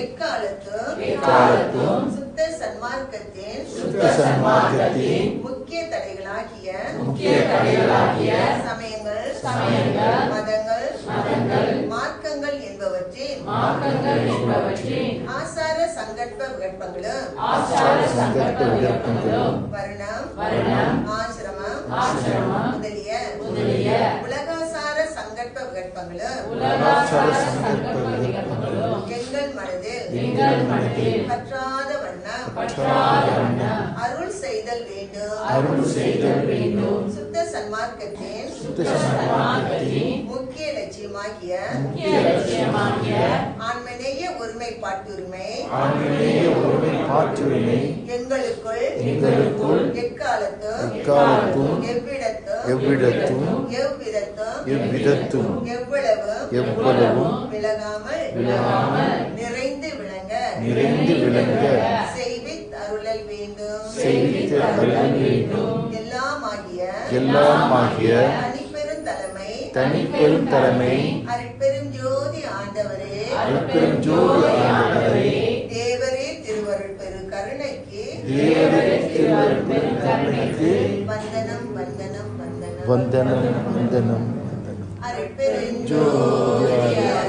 எக்காலத்தும் சுத்த சன்மார்க்கத்தின் சுத்த சன்மார்க்கத்தின் முக்கிய தடைகளாகிய முக்கிய தடைகளாகிய சமயங்கள் சமயங்கள், மதங்கள் மதங்கள், மார்க்கங்கள் என்பவற்றின் மார்க்கங்கள் என்பவற்றின் ஆசார சங்கற்ப விகற்பங்களும் வருணம் வருணம், ஆசிரமம் ஆசிரமம் முதலிய முதலிய உலகாசார சங்கற்ப விகற்பங்களும் உலகாச்சார சங்கல்ப விகற்பங்களும் எங்கள் மனதில் பற்றாத வண்ணம். செய்தல் வேண்டும். அருள் செய்தல் வேண்டும். சுத்த சன்மார்க்கத்தின் சுத்த சன்மார்க்கத்தின் முக்கிய லட்சியமாகிய முக்கிய லட்சியமாகிய ஆன்மநேய ஒருமைப்பாட்டுரிமை ஆன்மீக ஒருமைப்பாட்டுரிமை எங்களுக்குள் எங்களுக்குள் எக்காலத்தும் எக்காலத்தும் எவ்விடத்தும் எவ்விடத்தும் எவ்விதத்தும் எவ்விதத்தும் எவ்வளவும் எவ்வளவும் விலகாமல் விலகாமல் நிறைந்து விளங்க. நிறைந்து விளங்க. அருளல் வேண்டும். செய்து அருள் வேண்டும். எல்லாமாகிய எல்லாமாகிய தனிப்பெரும் தலைமை தனிப்பெரும் தலைமை அருட்பெரும் ஜோதி ஆண்டவரே. அருட்பெரும் ஜோதி ஆண்டவரே. தேவரே திருவருள் பெரு கருணைக்கு தேவரே திருவருள் பெரும் கருணைக்கு வந்தனம் வந்தனம் வந்தனம். வந்தனம் வந்தனம். வந்தனம் அருட்பெருஞ்சோதி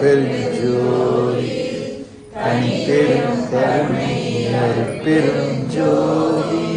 பெருஞ்சோதி தனி பெரும் கருணை பெரும் ஜோதி.